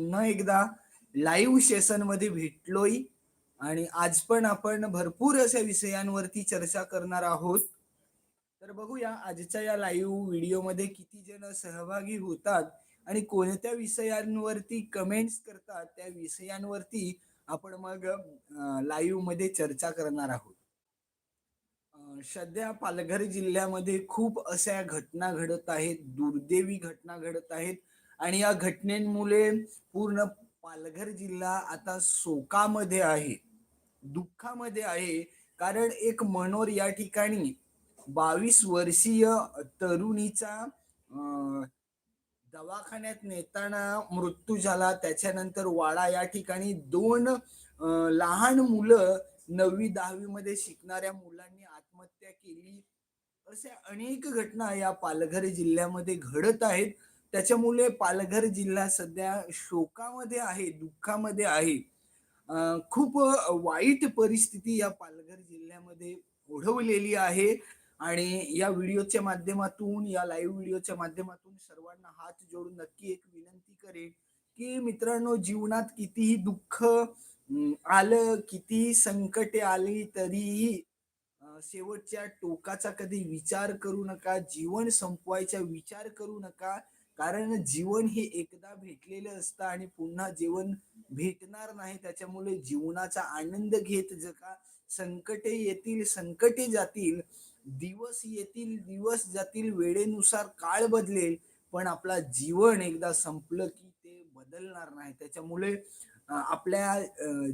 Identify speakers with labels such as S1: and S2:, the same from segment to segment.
S1: पुन्हा एकदा लाईव्ह सेशनमध्ये भेटलोय. आणि आज पण आपण भरपूर अशा विषयांवरती चर्चा करणार आहोत. तर बघूया आजच्या या लाईव्ह व्हिडिओमध्ये किती जण सहभागी होतात आणि कोणत्या विषयांवरती कमेंट्स करतात त्या विषयांवरती आपण मग लाईव्हमध्ये चर्चा करणार आहोत. सध्या पालघर जिल्ह्यामध्ये खूप अशा घटना घडत आहेत दुर्दैवी घटना घडत आहेत. आणि या घटनेमुळे पूर्ण पालघर जिल्हा आता शोकामध्ये आहे दुःखामध्ये आहे. कारण एक मनोर या ठिकाणी बावीस वर्षीय तरुणीचा दवाखान्यात नेताना मृत्यू झाला. त्याच्यानंतर वाडा या ठिकाणी दोन लहान मुलं नववी दहावी मध्ये शिकणाऱ्या मुलांनी आत्महत्या केली. अशा अनेक घटना या पालघर जिल्ह्यामध्ये घडत आहेत. त्याच्यामुळे पालघर जिल्हा सध्या शोकामध्ये आहे दुःखामध्ये आहे. खूप वाईट परिस्थिती या पालघर जिल्ह्यामध्ये ओढवलेली आहे आणि या व्हिडिओच्या माध्यमातून या लाईव्ह व्हिडिओच्या माध्यमातून सर्वांना हात जोडून नक्की एक विनंती करेन की मित्रांनो जीवनात कितीही दुःख आलं कितीही संकटे आली तरीही शेवटच्या टोकाचा कधी विचार करू नका जीवन संपवायचा विचार करू नका. कारण जीवन हे एकदा भेटलेलं असतं आणि पुन्हा जीवन भेटणार नाही त्याच्यामुळे जीवनाचा आनंद घेत जगा संकटे येतील संकटे जातील दिवस येतील दिवस जातील वेळेनुसार काळ बदलेल पण आपला जीवन एकदा संपलं की ते बदलणार नाही. त्याच्यामुळे आपल्या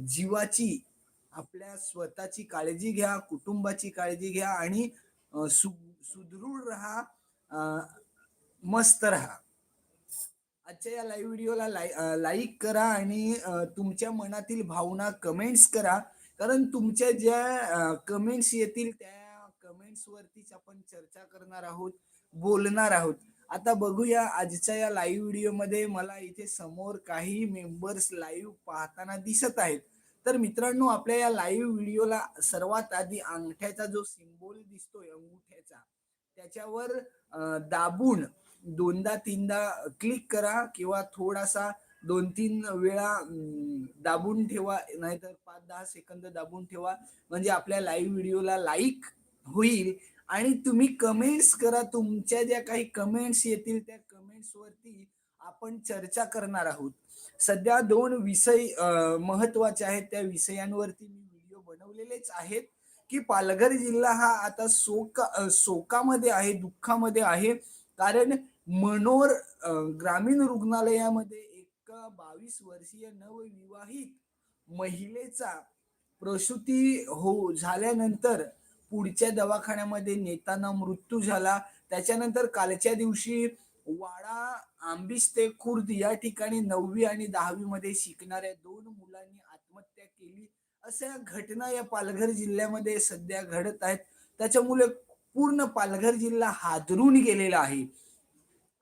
S1: जीवाची आपल्या स्वतःची काळजी घ्या कुटुंबाची काळजी घ्या आणि सु सुदृढ राहा मस्त राहा. आजच्या या लाईव्ह व्हिडिओला लाईक करा आणि तुमच्या मनातील भावना कमेंट्स करा. कारण तुमच्या ज्या कमेंट्स येतील त्या कमेंट्स वरतीच आपण चर्चा करणार आहोत बोलणार आहोत. आता बघूया आजच्या या लाईव्ह व्हिडिओमध्ये मला इथे समोर काही मेंबर्स लाईव्ह पाहताना दिसत आहेत. तर मित्रांनो आपल्या या लाईव्ह व्हिडिओला सर्वात आधी अंगठ्याचा जो सिम्बॉल दिसतोय अंगुठ्याचा त्याच्यावर दाबून दोनदा तीनदा क्लिक करा किंवा थोडासा दोन तीन वेळा दाबून ठेवा नाहीतर पाच दहा सेकंद दाबून ठेवा. म्हणजे आपल्या लाईव्ह व्हिडिओला लाईक होईल. आणि तुम्ही कमेंट्स करा. तुमच्या ज्या काही कमेंट्स येतील त्या कमेंट्सवरती आपण चर्चा करणार आहोत. सध्या दोन विषय महत्त्वाचे आहेत. त्या विषयांवरती मी व्हिडिओ बनवलेलेच आहेत की पालघर जिल्हा हा आता शोक सोकामध्ये शोकामध्ये आहे दुःखामध्ये आहे. कारण मनोर ग्रामीण रुग्णालयामध्ये एक बावीस वर्षीय नवविवाहित महिलेचा प्रसूती हो झाल्यानंतर पुढच्या दवाखान्यामध्ये नेताना मृत्यू झाला. त्याच्यानंतर कालच्या दिवशी वाडा आंबिस्ते खुर्द या ठिकाणी नववी आणि दहावी मध्ये शिकणाऱ्या दोन मुलांनी आत्महत्या केली. अशा घटना या पालघर जिल्ह्यामध्ये सध्या घडत आहेत. त्याच्यामुळे पूर्ण पालघर जिल्हा हादरून गेलेला आहे.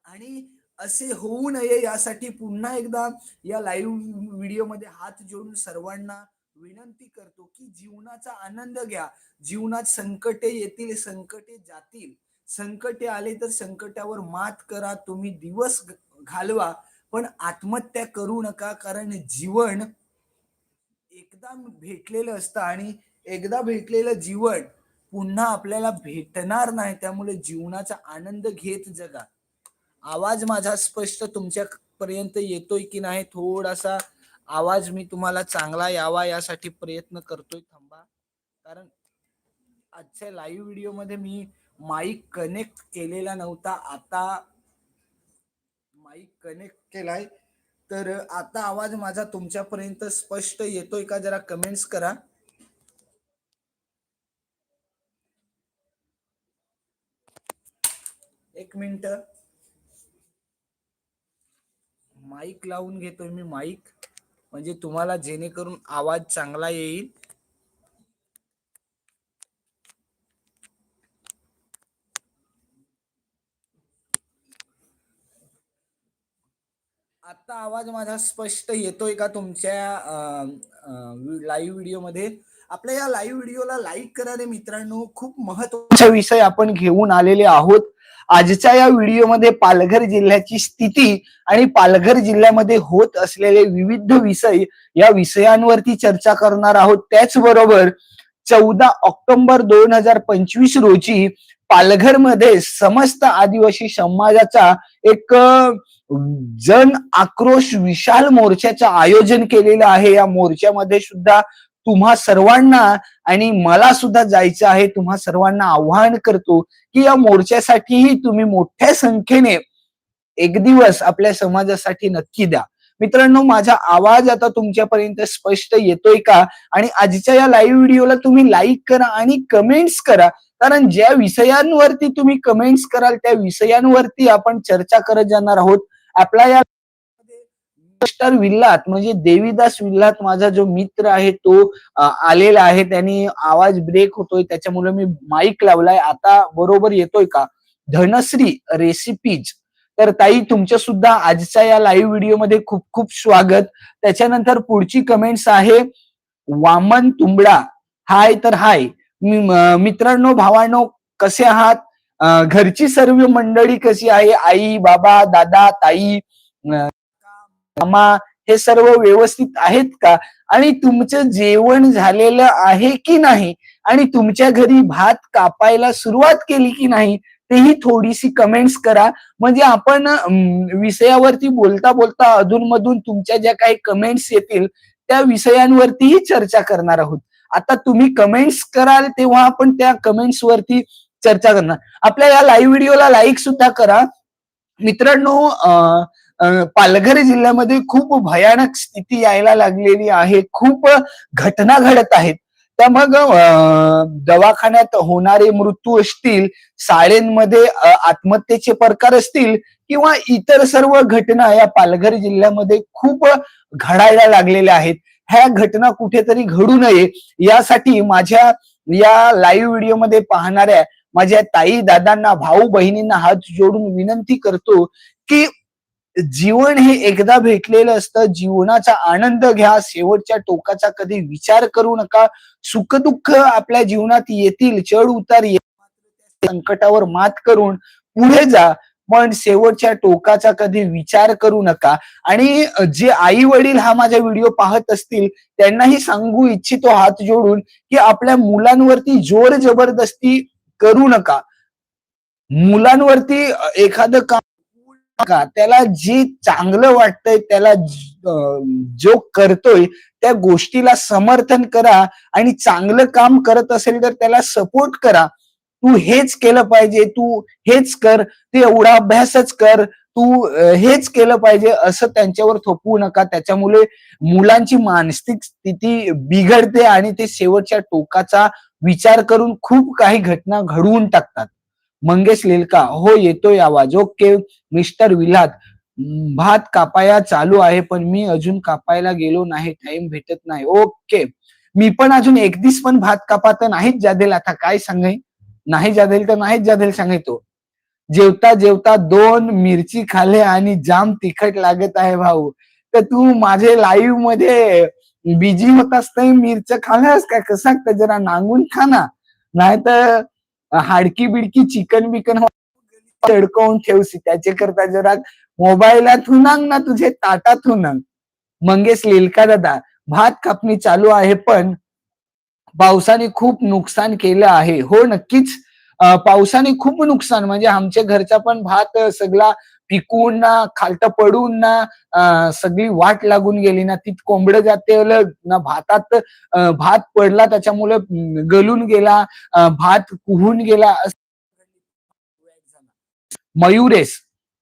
S1: आणि असे होऊ नये यासाठी पुन्हा एकदा या लाईव्ह व्हिडिओमध्ये हात जोडून सर्वांना विनंती करतो की जीवनाचा आनंद घ्या. जीवनात संकटे येतील संकटे जातील. संकटे आले तर संकटावर मात करा. तुम्ही दिवस घ- घालवा. पण आत्महत्या करू नका कारण जीवन एकदा भेटलेलं असतं आणि एकदा भेटलेलं जीवन पुन्हा आपल्याला भेटणार नाही त्यामुळे जीवनाचा आनंद घेत जगा. आवाज माझा स्पष्ट तुमच्या पर्यंत येतोय की नाही? थोडासा आवाज मी तुम्हाला चांगला यावा यासाठी प्रयत्न करतोय थांबा. कारण आजच्या लाईव्ह व्हिडिओमध्ये मी माईक कनेक्ट केलेला नव्हता आता माईक कनेक्ट केलाय. तर आता आवाज माझा तुमच्यापर्यंत स्पष्ट येतोय का? जरा कमेंट्स करा. एक मिनिट. माईक लावून घेतोय मी माईक. म्हणजे तुम्हाला जेणेकरून आवाज चांगला येईल. आता आवाज माझा स्पष्ट येतोय का तुमच्या लाईव्ह व्हिडिओमध्ये? आपल्या या लाईव्ह व्हिडिओला लाईक करा रे मित्रांनो. खूप महत्त्वाचा विषय आपण घेऊन आलेले आहोत. आजच्या या व्हिडिओमध्ये पालघर जिल्ह्याची स्थिती आणि पालघर जिल्ह्यामध्ये होत असलेले विविध विषय या विषयांवरती चर्चा करणार आहोत. त्याचबरोबर चौदा ऑक्टोबर दोन हजार पंचवीस रोजी पालघरमध्ये समस्त आदिवासी समाजाचा एक जन आक्रोश विशाल मोर्चाचं आयोजन केलेलं आहे. या मोर्चामध्ये सुद्धा तुम्हा सर्वांना आणि मला सुद्धा जायचं आहे तुम्हा सर्वांना आव्हान करतो की या मोर्चासाठीही तुम्ही मोठ्या संख्येने एक दिवस आपल्या समाजासाठी नक्की द्या. मित्रांनो माझा आवाज आता तुमच्यापर्यंत स्पष्ट येतोय का? आणि आजच्या या लाईव्ह व्हिडिओला तुम्ही लाईक करा आणि कमेंट्स करा. कारण ज्या विषयांवरती तुम्ही कमेंट्स कराल त्या विषयांवरती आपण चर्चा करत जाणार आहोत. आपला या विल्हात विल्लात म्हणजे देवीदास विल्लात माझा जो मित्र आहे तो आलेला आहे. त्यांनी आवाज ब्रेक होतोय त्याच्यामुळे मी माईक लावलाय. आता बरोबर येतोय का? धनश्री रेसिपीज तर ताई तुमच्या सुद्धा आजच्या या लाईव्ह व्हिडिओमध्ये खूप खूप स्वागत. त्याच्यानंतर पुढची कमेंट्स आहे वामन तुंबडा. हाय तर हाय मित्रांनो भावांनो कसे आहात? घरची सर्व मंडळी कशी आहे? आई बाबा दादा ताई कामा हे सर्व व्यवस्थित आहेत का? आणि तुमचं जेवण झालेलं आहे की नाही? आणि तुमच्या घरी भात कापायला सुरुवात केली की नाही? तेही थोडीशी कमेंट्स करा. म्हणजे आपण विषयावरती बोलता बोलता अधूनमधून तुमच्या ज्या काही कमेंट्स येतील त्या विषयांवरतीही चर्चा करणार आहोत. आता तुम्ही कमेंट्स कराल तेव्हा आपण त्या कमेंट्स वरती चर्चा करणार. आपल्या या लाईव्ह व्हिडिओला लाईक सुद्धा करा. मित्रांनो अं, पालघर जिल्ह्यामध्ये खूप भयानक स्थिती यायला लागलेली आहे. खूप घटना घडत आहेत. तर मग दवाखान्यात होणारे मृत्यू असतील शाळेंमध्ये आत्महत्येचे प्रकार असतील किंवा इतर सर्व घटना या पालघर जिल्ह्यामध्ये खूप घडायला लागलेल्या आहेत. ह्या घटना कुठेतरी घडू नये यासाठी माझ्या या लाईव्ह व्हिडिओमध्ये पाहणाऱ्या माझ्या ताई दादांना भाऊ बहिणींना हात जोडून विनंती करतो की जीवन हे एकदा भेटलेलं असतं. जीवनाचा आनंद घ्या. शेवटच्या टोकाचा कधी विचार करू नका. सुखदुःख आपल्या जीवनात येतील. चढ उतार येतील संकटावर मात करून पुढे जा. पण शेवटच्या टोकाचा कधी विचार करू नका. आणि जे आई वडील हा माझा व्हिडिओ पाहत असतील त्यांनाही सांगू इच्छितो हात जोडून की आपल्या मुलांवरती जोर जबरदस्ती करू नका. मुलांवरती एखादं काम का? त्याला जे चांगलं वाटतंय त्याला जो करतोय त्या गोष्टीला समर्थन करा आणि चांगलं काम करत असेल तर त्याला सपोर्ट करा. तू हेच केलं पाहिजे तू हेच कर तू एवढा अभ्यासच कर तू हेच केलं पाहिजे असं त्यांच्यावर थोपवू नका. त्याच्यामुळे मुलांची मानसिक स्थिती बिघडते आणि ते शेवटच्या टोकाचा विचार करून खूप काही घटना घडवून टाकतात. मंगेश लिलका हो येतोय आवाज. ओके मिस्टर विलाद भात कापाया चालू आहे पण मी अजून कापायला गेलो नाही टाइम भेटत नाही. ओके मी पण अजून एकदीस पण भात कापात नाहीच जादेल आता काय सांगाय नाही जादेल तर नाहीच जादेल सांगायचो. जेवता जेवता दोन मिरची खाल्ले आणि जाम तिखट लागत आहे भाऊ. तर तू माझे लाईव्हमध्ये बिजी होत असताना मिरच खाल्ल्यास का? कसं जरा नांगून खा ना. नाहीतर हाडकी बिडकी चिकन बिकन हो- तडकवून ठेवसी त्याचे करता जरा मोबाईलात हुनांग ना तुझे ताटात हुनांग मंगेश लिलका दादा भात कापणी चालू आहे पण पावसाने खूप नुकसान केलं आहे. हो नक्कीच. पावसाने खूप नुकसान म्हणजे आमच्या घरचा पण भात सगळा पिकून ना खालत पडून ना सगळी वाट लागून गेली ना ती कोंबड जाते ना भातात भात पडला त्याच्यामुळे गलून गेला भात कुहून गेला मयुरेस.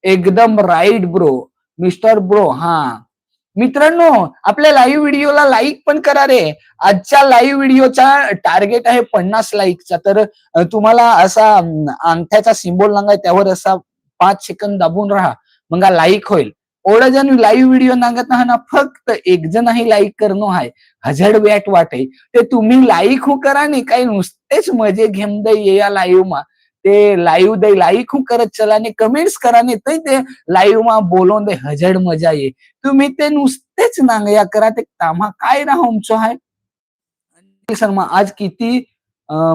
S1: एकदम राईट ब्रो मिस्टर ब्रो हा. मित्रांनो आपल्या लाईव्ह व्हिडिओला लाईक पण करा रे. आजच्या लाईव्ह व्हिडिओचा टार्गेट आहे पन्नास लाईकचा तर तुम्हाला असा अंगठ्याचा सिम्बॉल लागाय त्यावर असा पाच सेकंद दाबून राहा. मग लाईक होईल. ओढ जण लाईव्ह व्हिडिओ नांगत ना ना फक्त एक जणही लाईक करणं आहे हजड बॅट वाटे. ते तुम्ही लाईक हू करा नाही काही नुसतेच मजे घेम दे ये या लाईव्ह मा. ते लाईव्ह दे लाईक हू करत चला ने कमेंट्स करा नाही तरी ते लाईव्ह मा बोलून दे हजड मजा ये. तुम्ही ते नुसतेच नांगया करा ते तामा काय राह आमचं आहे अनिल शर्मा आज किती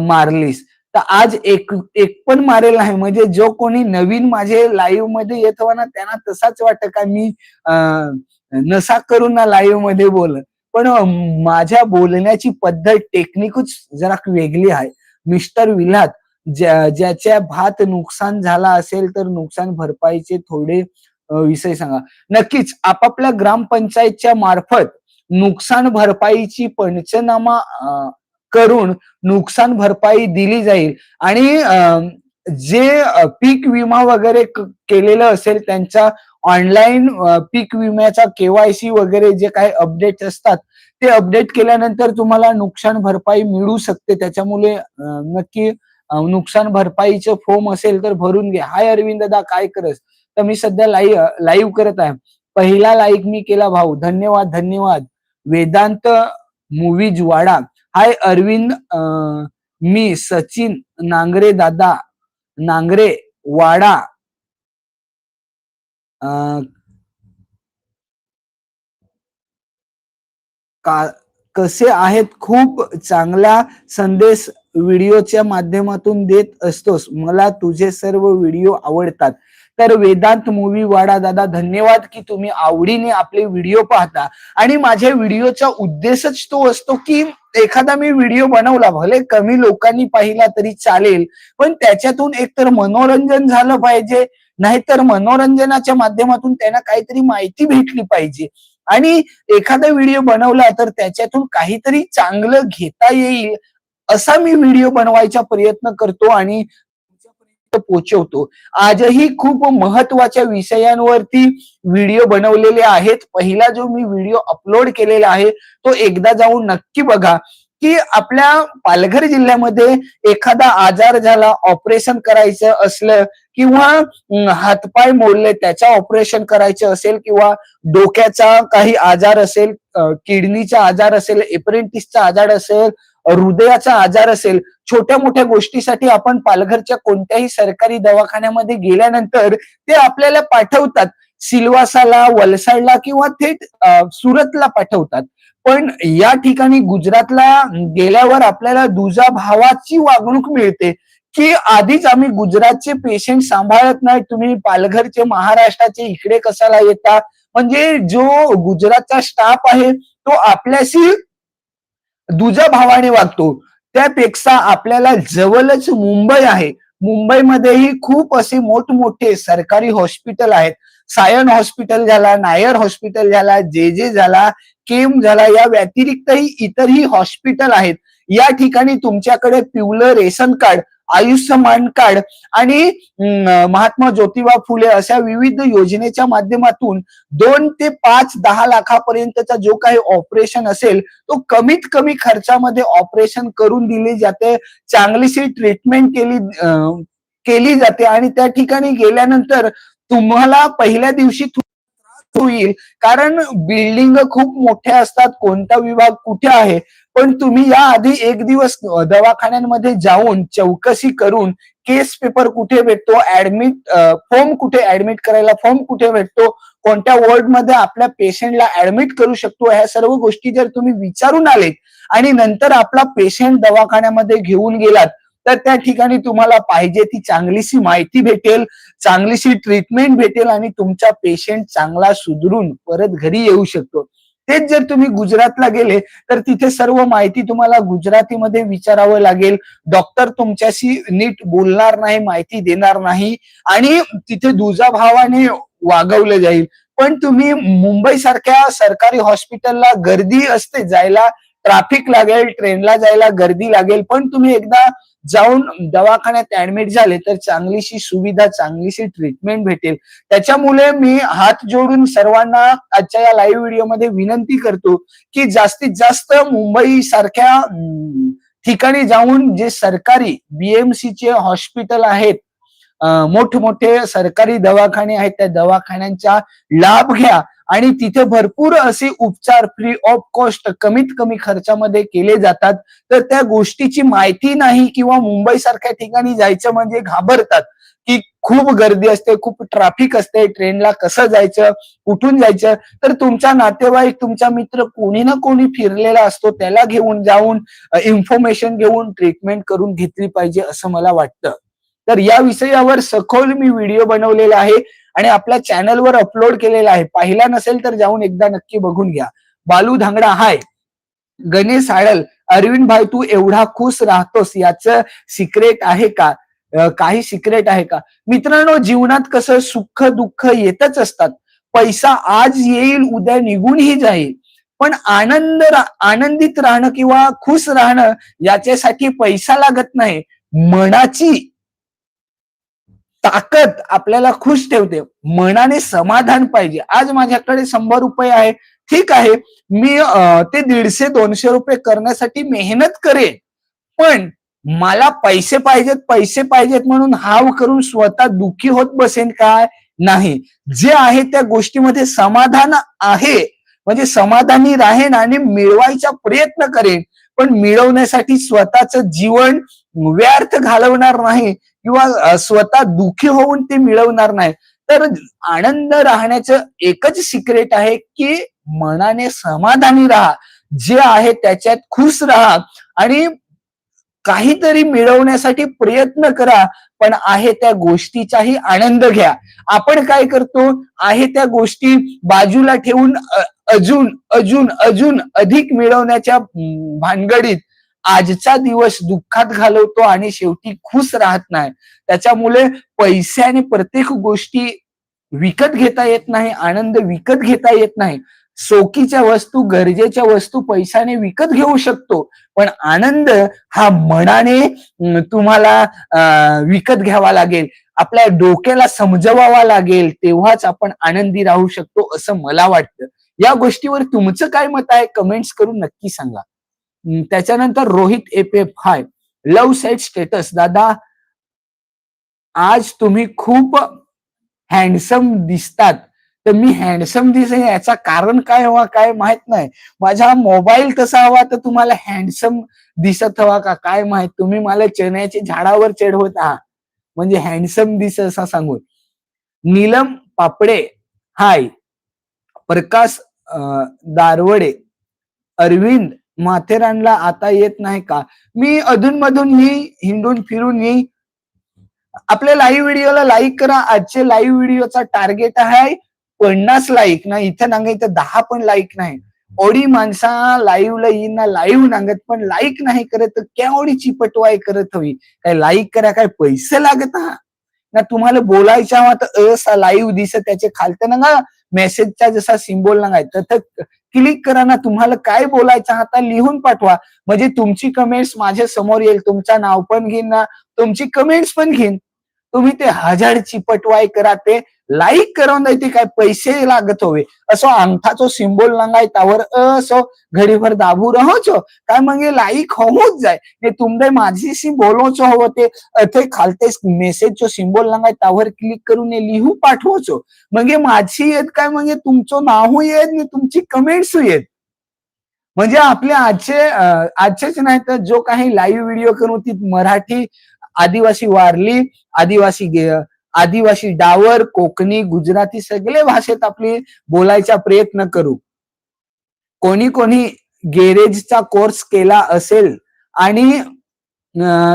S1: मारलीस? तर आज एक एक पण मारेल नाही. म्हणजे जो कोणी नवीन माझे लाईव्हमध्ये येतो ना त्यांना तसाच वाटत का मी अं, नसा करून ना लाईव्हमध्ये बोल पण माझ्या बोलण्याची पद्धत टेक्निकच जरा वेगळी आहे. मिस्टर विलात ज्याच्या भात नुकसान झाला असेल तर नुकसान भरपाईचे थोडे विषय सांगा. नक्कीच आपापल्या ग्रामपंचायतच्या मार्फत नुकसान भरपाईची पंचनामा करून नुकसान भरपाई दिली जाईल. आणि जे पीक विमा वगैरे केलेलं असेल त्यांचा ऑनलाईन पीक विम्याचा केवायसी वगैरे जे काही अपडेट असतात ते अपडेट केल्यानंतर तुम्हाला नुकसान भरपाई मिळू शकते. त्याच्यामुळे नक्की नुकसान भरपाईचं फॉर्म असेल तर भरून घ्या. हाय अरविंद दा काय करस? तर मी सध्या लाईव्ह लाईव्ह करत आहे. पहिला लाईक मी केला भाऊ. धन्यवाद धन्यवाद. वेदांत मूवीज वाडा. हाय अरविंद अं, मी सचिन नांगरे दादा नांगरे वाडा अं, का कसे आहेत? खूप चांगला संदेश व्हिडिओच्या माध्यमातून देत असतोस. मला तुझे सर्व व्हिडिओ आवडतात. तर वेदांत मूवी वाडा दादा धन्यवाद की तुम्ही आवडीने आपले व्हिडिओ पाहता. आणि माझ्या व्हिडिओचा उद्देशच तो असतो की एखादा मी व्हिडिओ बनवला भले कमी लोकांनी पाहिला तरी चालेल पण त्याच्यातून एकतर मनोरंजन झालं पाहिजे नाहीतर मनोरंजनाच्या माध्यमातून त्यांना काहीतरी माहिती भेटली पाहिजे. आणि एखादा व्हिडिओ बनवला तर त्याच्यातून काहीतरी चांगलं घेता येईल असा मी व्हिडिओ बनवायचा प्रयत्न करतो आणि पोचवतो. आजही खूप महत्त्वाच्या विषयांवरती व्हिडिओ बनवलेले आहेत. पहिला जो मी व्हिडिओ अपलोड केलेला आहे तो एकदा जाऊन नक्की बघा की आपल्या पालघर जिल्ह्यामध्ये एखादा आजार झाला ऑपरेशन करायचं असलं किंवा हातपाय मोडले त्याचा ऑपरेशन करायचं असेल किंवा डोक्याचा काही आजार असेल किडनीचा आजार असेल एप्रेंटिसचा आजार असेल हृदयाचा आजार असेल छोट्या मोठ्या गोष्टीसाठी आपण पालघरच्या कोणत्याही सरकारी दवाखान्यामध्ये गेल्यानंतर ते आपल्याला पाठवतात. सिल्वासाला वलसाडला किंवा थेट सुरतला पाठवतात. पण या ठिकाणी गुजरातला गेल्यावर आपल्याला दुजा भावाची वागणूक मिळते की आधीच आम्ही गुजरातचे पेशंट सांभाळत नाही. तुम्ही पालघरचे महाराष्ट्राचे इकडे कशाला येता? म्हणजे जो गुजरातचा स्टाफ आहे तो आपल्याशी दुजा भावाने वागतो. त्यापेक्षा आपल्याला जवळच मुंबई आहे. मुंबईमध्येही खूप असे मोठमोठे सरकारी हॉस्पिटल आहेत. सायन हॉस्पिटल झाला नायर हॉस्पिटल झाला जे जे झाला केम झाला या व्यतिरिक्तही इतरही हॉस्पिटल आहेत. या ठिकाणी तुमच्याकडे पिवलं रेशन कार्ड आयुष्यमान कार्ड आणि महात्मा ज्योतिबा फुले अशा विविध योजनेच्या माध्यमातून दोन ते पाच दहा लाखापर्यंतचा जो काही ऑपरेशन असेल तो कमीत कमी खर्चामध्ये ऑपरेशन करून दिली जाते. चांगलीशी ट्रीटमेंट केली केली जाते आणि त्या ठिकाणी गेल्यानंतर तुम्हाला पहिल्या दिवशी होईल. कारण बिल्डिंग खूप मोठ्या असतात कोणता विभाग कुठे आहे? पण तुम्ही या आधी एक दिवस दवाखान्यांमध्ये जाऊन चौकशी करून केस पेपर कुठे भेटतो ऍडमिट फॉर्म कुठे ऍडमिट करायला फॉर्म कुठे भेटतो कोणत्या वॉर्डमध्ये आपल्या पेशंटला ऍडमिट करू शकतो ह्या सर्व गोष्टी जर तुम्ही विचारून आलेत आणि नंतर आपला पेशंट दवाखान्यामध्ये घेऊन गेलात तर त्या ठिकाणी तुम्हाला पाहिजे ती चांगलीशी माहिती भेटेल चांगलीशी ट्रीटमेंट भेटेल आणि तुमचा पेशंट चांगला सुधरून परत घरी येऊ शकतो. तेच जर तुम्ही गुजरातला गेले तर तिथे सर्व माहिती तुम्हाला गुजरातीमध्ये विचारावं लागेल. डॉक्टर तुमच्याशी नीट बोलणार नाही माहिती देणार नाही आणि तिथे दुजाभावाने वागवलं जाईल. पण तुम्ही मुंबई सारख्या सरकारी हॉस्पिटलला गर्दी असते जायला ट्रॅफिक लागेल ट्रेनला जायला गर्दी लागेल पण तुम्ही एकदा जाऊन दवाखान्यात ऍडमिट झाले तर चांगलीशी सुविधा चांगलीशी ट्रीटमेंट भेटेल. त्याच्यामुळे मी हात जोडून सर्वांना आजच्या या लाईव्ह व्हिडिओमध्ये विनंती करतो की जास्तीत जास्त मुंबई सारख्या ठिकाणी जाऊन जे सरकारी बीएमसीचे चे हॉस्पिटल आहेत मोठमोठे सरकारी दवाखाने आहेत त्या दवाखान्यांचा लाभ घ्या. आणि तिथे भरपूर असे उपचार फ्री ऑफ कॉस्ट कमीत कमी खर्चामध्ये केले जातात. तर त्या गोष्टीची माहिती नाही किंवा मुंबई सारख्या ठिकाणी जायचं म्हणजे घाबरतात की खूप गर्दी असते खूप ट्रॅफिक असते ट्रेनला कसं जायचं कुठून जायचं? तर तुमचा नातेवाईक तुमचा मित्र कोणी ना कोणी फिरलेला असतो त्याला घेऊन जाऊन इन्फॉर्मेशन घेऊन ट्रीटमेंट करून घेतली पाहिजे असं मला वाटतं. तर या विषयावर सखोल मी व्हिडिओ बनवलेला आहे. आणि आपल्या चॅनलवर अपलोड केलेला आहे. पाहिला नसेल तर जाऊन एकदा नक्की बघून घ्या. बालू धांगडा हाय गणेश आडल अरविंद भाई तू एवढा खुश राहतोस. याचं सिक्रेट आहे का? काही सिक्रेट आहे का? मित्रांनो जीवनात कसं सुख दुःख येतच असतात. पैसा आज येईल उद्या निघूनही जाईल. पण आनंद रा- आनंदित राहणं किंवा खुश राहणं याच्यासाठी पैसा लागत नाही. मनाची ताकद आपल्याला खुश ठेवते. मनाने समाधान पाहिजे. आज माझ्याकडे शंभर रुपये आहे ठीक आहे. मी ते दीडशे दोनशे रुपये करण्यासाठी मेहनत करेन. पण मला पैसे पाहिजेत पैसे पाहिजेत म्हणून हाव करून स्वतः दुखी होत बसेन काय? नाही. जे आहे त्या गोष्टीमध्ये समाधान आहे. म्हणजे समाधानी राहेन आणि मिळवायचा प्रयत्न करेन. पण मिळवण्यासाठी स्वतःचं जीवन व्यर्थ घालवणार नाही. किंवा स्वतः दुखी होऊन ते मिळवणार नाही. तर आनंद राहण्याचं एकच सिक्रेट आहे की मनाने समाधानी राहा. जे आहे त्याच्यात खुश राहा आणि काहीतरी मिळवण्यासाठी प्रयत्न करा पण आहे त्या गोष्टीचाही आनंद घ्या. आपण काय करतो? आहे त्या गोष्टी बाजूला ठेवून अजून अजून अजून अधिक मिळवण्याच्या भानगडीत आजचा दिवस दुःखात घालवतो आणि शेवटी खुश राहत नाही. त्याच्यामुळे पैशाने प्रत्येक गोष्टी विकत घेता येत नाही आनंद विकत घेता येत नाही. सोकीच्या वस्तू गरजेच्या वस्तू पैशाने विकत घेऊ शकतो पण आनंद हा मनाने तुम्हाला विकत घ्यावा लागेल. आपल्या डोक्याला समजवावा लागेल तेव्हाच आपण आनंदी राहू शकतो असं मला वाटतं. या गोष्टीवर तुमचं काय मत आहे? कमेंट्स करून नक्की सांगा. त्याच्यानंतर Rohit F F hi. Love set status दादा आज तुम्ही खूप हँडसम दिसतात. तर मी हँडसम दिसे याचा कारण काय हवा काय माहीत नाही. माझा मोबाईल तसा हवा तर तुम्हाला हँडसम दिसत हवा का काय माहीत? तुम्ही मला चण्याच्या झाडावर चढवत आहात. म्हणजे हँडसम दिस असा सांगून. नीलम पापडे हाय. प्रकाश दारवडे. अरविंद माथेरानला आता येत नाही का? मी अधूनमधून ही हिंडून फिरून येई आपल्या लाईव्ह व्हिडिओला लाईक करा. आजचे लाईव्ह व्हिडिओचा टार्गेट आहे पन्नास लाईक ना इथं नांगा इथं दहा पण लाईक नाही. ओडी माणसा लाईव्हला येईन ना लाईव्ह नांगत पण लाईक नाही करत तर केवढी चिपटवाय करत हवी? काय लाईक करा काय पैसे लागत हा? ना तुम्हाला बोलायच्या हवा तर असा लाईव्ह दिसत त्याचे खालतं ना मेसेजचा जसा सिम्बॉल लागाय तर क्लिक करा ना तुम्हाला काय बोलायचं आता लिहून पाठवा. म्हणजे तुमची कमेंट्स माझ्यासमोर येईल तुमचं नाव पण घेईन ना तुमची कमेंट्स पण घेईन. तुम्ही ते हजार चिपटवाय करा ते लाईक करून ते काय पैसे लागत हवे. असो अंगठाचो सिम्बॉल नांगाय त्यावर असो घडीभर दाबू रहोचो. काय मग लाईक होऊच जाय. ने माझीशी बोलोचो हवं ते. ते खालते मेसेजचो सिम्बॉल नांगाय त्यावर क्लिक करून लिहू पाठवचो. म्हणजे माझी येत काय? म्हणजे तुमचं नावू येत ने तुमची कमेंट्स येत म्हणजे आपले आजचे आजचेच नाही तर जो काही लाईव्ह व्हिडिओ करून ती मराठी आदिवासी वारली आदिवासी गे- आदिवासी डावर कोकणी गुजराती सगळे भाषेत आपली बोलायचा प्रयत्न करू. कोणी कोणी गेरेजचा कोर्स केला असेल आणि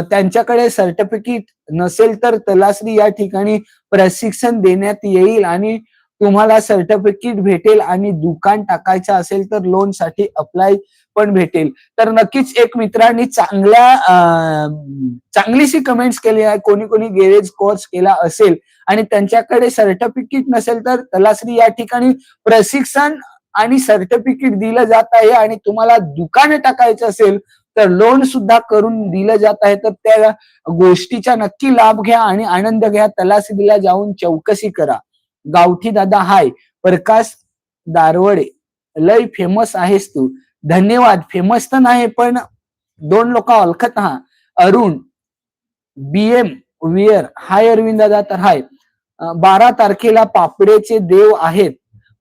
S1: त्यांच्याकडे सर्टिफिकेट नसेल तर तलासरी या ठिकाणी प्रशिक्षण देण्यात येईल आणि तुम्हाला सर्टिफिकेट भेटेल आणि दुकान टाकायचं असेल तर लोनसाठी अप्लाय पण भेटेल. तर नक्कीच एक मित्रांनी चांगल्या चांगलीशी कमेंट्स केली आहे. कोणी कोणी गेरेज कोर्स केला असेल आणि त्यांच्याकडे सर्टिफिकेट नसेल तर तलासरी या ठिकाणी प्रशिक्षण आणि सर्टिफिकेट दिलं जात आहे आणि तुम्हाला दुकाने टाकायचं असेल तर लोन सुद्धा करून दिलं जात आहे. तर त्या गोष्टीचा नक्की लाभ घ्या आणि आनंद घ्या. तलासरीला जाऊन चौकशी करा. गावठी दादा हाय प्रकाश दारवडे लय फेमस आहेस तू. धन्यवाद. फेमस तर नाही पण दोन लोक ओळखत हा अरुण बी एम वियर हाय अरविंद दादा तर हाय बारा तारखेला पापडेचे देव आहेत.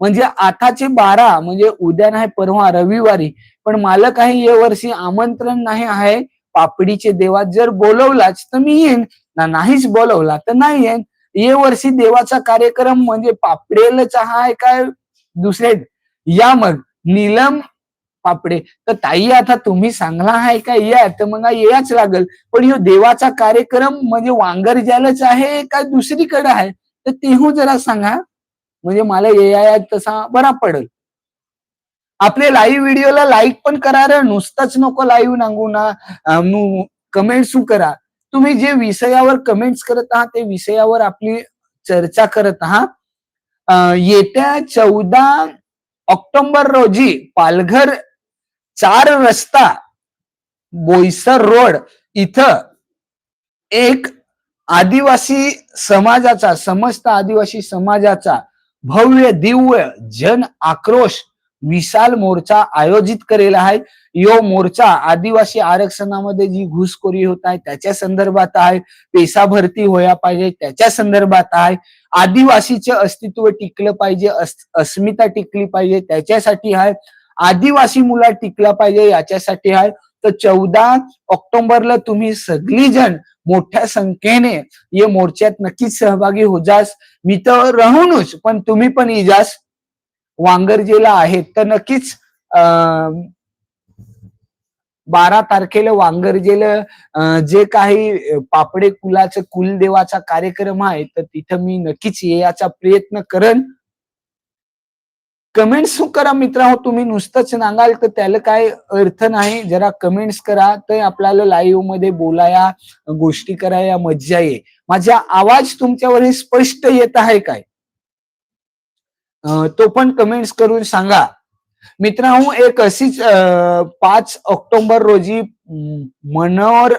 S2: म्हणजे आताचे बारा म्हणजे उद्या नाही परवा रविवारी. पण मालक आहे या वर्षी आमंत्रण नाही आहे पापडीचे देवात. जर बोलवलाच तर मी येईन. ना नाहीच बोलवला तर नाही येईन. ये वर्षी देवाचा कार्यक्रम म्हणजे पापडेल चहा आहे काय दुसरे? या मग नीलम पापडे. तर ताई आता तुम्ही सांगला आहे का? या तर मग याच लागल. पण ह्यो देवाचा कार्यक्रम म्हणजे वांगर ज्यालाच आहे का दुसरीकडे आहे? तर तेहू जरा सांगा. म्हणजे मला या तसा बरा पडेल. आपले लाईव्ह व्हिडिओला लाईक पण करा रे. नुसतंच नको लाईव्ह नांगू ना. कमेंट्स करा. तुम्ही जे विषयावर कमेंट्स करत आहात ते विषयावर आपली चर्चा करत आहात. येत्या चौदा ऑक्टोबर रोजी पालघर चार रस्ता बोईसर रोड इथं एक आदिवासी समाजाचा समस्त आदिवासी समाजाचा भव्य दिव्य जन आक्रोश विशाल मोर्चा आयोजित करेल आहे. यो मोर्चा आदिवासी आरक्षणामध्ये जी घुसखोरी होत आहे त्याच्या संदर्भात आहे. पेसा भरती होया पाहिजे त्याच्या संदर्भात आहे. आदिवासीचे अस्तित्व टिकलं पाहिजे अस्मिता टिकली पाहिजे त्याच्यासाठी आहे. आदिवासी मुला टिकला पाहिजे याच्यासाठी आहे. तर चौदा ऑक्टोबरला तुम्ही सगळी जण मोठ्या संख्येने या मोर्चात नक्कीच सहभागी हो जास मी तर राहूनच पण तुम्ही पण इजास वांगरजेला आहेत तर नक्कीच अं, बारा तारखेला वांगरजेला जे काही पापडे कुलाचं कुलदेवाचा कार्यक्रम आहे तर तिथं मी नक्कीच याचा प्रयत्न करेन. कमेंट्स करा मित्रांनो हो, तुम्ही नुसतंच सांगाल तर त्याला काय अर्थ नाही. जरा कमेंट्स करा. तर आपल्याला लाईव्हमध्ये बोलाया गोष्टी कराया मज्जा ये. माझा आवाज तुमच्यावर स्पष्ट येत आहे काय? तो पण कमेंट्स करून सांगा. मित्रांनो हो, एक अशीच पाच ऑक्टोबर रोजी मनोर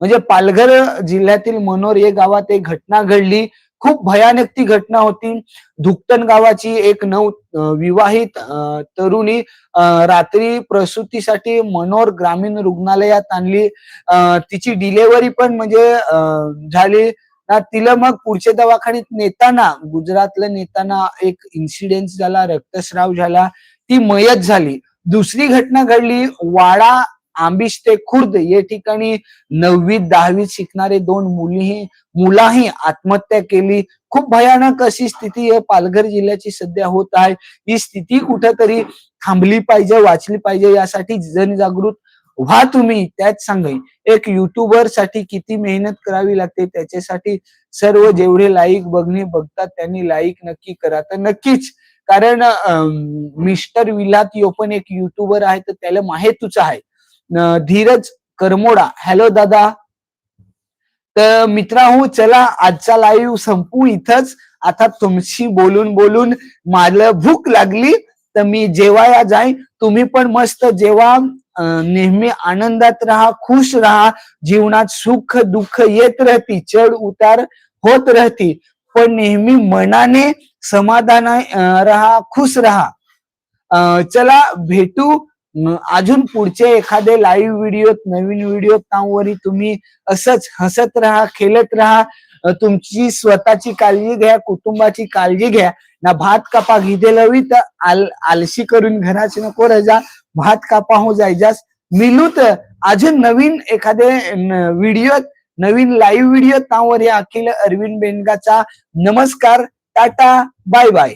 S2: म्हणजे पालघर जिल्ह्यातील मनोर या गावात एक घटना घडली. खूप भयानक ती घटना होती. धुकटन गावाची एक नऊ विवाहित तरुणी रात्री प्रसूतीसाठी मनोर ग्रामीण रुग्णालयात आणली. तिची डिलेवरी पण म्हणजे झाली. ना तिला मग पुढच्या दवाखान्यात नेताना गुजरातला नेताना एक इन्सिडेंट झाला रक्तस्राव झाला. ती मयत झाली. दुसरी घटना घडली. वाडा आंबिश ते खुर्द. या ठिकाणी नववीत दहावीत शिकणारे दोन मुलीही मुलाही आत्महत्या केली. खूप भयानक अशी स्थिती पालघर जिल्ह्याची सध्या होत आहे. ही स्थिती कुठंतरी थांबली पाहिजे वाचली पाहिजे यासाठी जनजागृत व्हा तुम्ही. त्याच सांगेन एक युट्यूबरसाठी किती मेहनत करावी लागते त्याच्यासाठी सर्व जेवढे लाईक बघणे बघतात त्यांनी लाईक नक्की करा. तर नक्कीच कारण मिस्टर विलात यो पण एक युट्यूबर आहे तर त्याला माहितच आहे. धीरज करमोडा. हॅलो दादा. तर मित्रांनो चला आजचा लाईव्ह संपू इथंच. आता तुमची बोलून बोलून मला भूक लागली तर मी जेवाया जाईन. तुम्ही पण मस्त जेवा. नेहमी आनंदात राहा खुश राहा. जीवनात सुख दुःख येत राहती चढ उतार होत राहती. पण नेहमी मनाने समाधान राहा खुश राहा. अं, चला भेटू. अजून पुढचे एखादे लाईव्ह व्हिडिओत नवीन व्हिडिओ त्यावरी तुम्ही असंच हसत राहा खेळत राहा. तुमची स्वतःची काळजी घ्या कुटुंबाची काळजी घ्या. ना भात कापा घिदेलवी तर आल आलशी करून घराचे नको रजा. भात कापा हो जायजास. मिलू तर अजून नवीन एखादे व्हिडिओ नवीन लाईव्ह व्हिडिओ तांवर या अखिल अरविंद बेनगाचा नमस्कार. Tata bye bye